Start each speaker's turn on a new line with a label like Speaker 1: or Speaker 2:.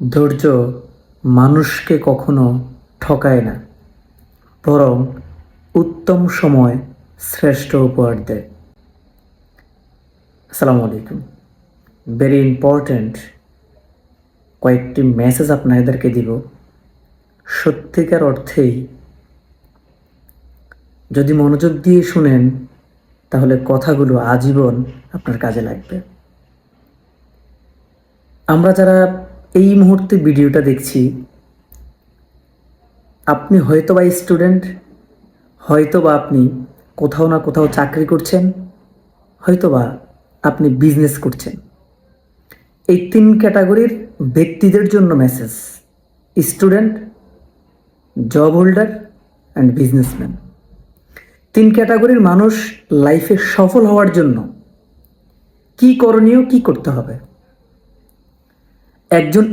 Speaker 1: ধৈর্য মানুষকে কখনো ঠকায় না, বরং উত্তম সময় শ্রেষ্ঠ উপহার দেয়। আসসালামু আলাইকুম। ভেরি ইম্পর্ট্যান্ট কয়েকটি মেসেজ আপনাদেরকে দিব। সত্যিকার অর্থেই যদি মনোযোগ দিয়ে শুনেন, তাহলে কথাগুলো আজীবন আপনার কাজে লাগবে। আমরা যারা এই মুহূর্তে ভিডিওটা দেখছি। আপনি হয়তো বা স্টুডেন্ট হয়তো বা আপনি কোথাও না কোথাও চাকরি করছেন হয়তো বা আপনি বিজনেস করছেন। এই তিন ক্যাটাগরির ব্যক্তিদের জন্য message, student, job holder and businessman তিন ক্যাটাগরির মানুষ লাইফে সফল হওয়ার জন্য কি করণীয়, কি করতে হবে? একজন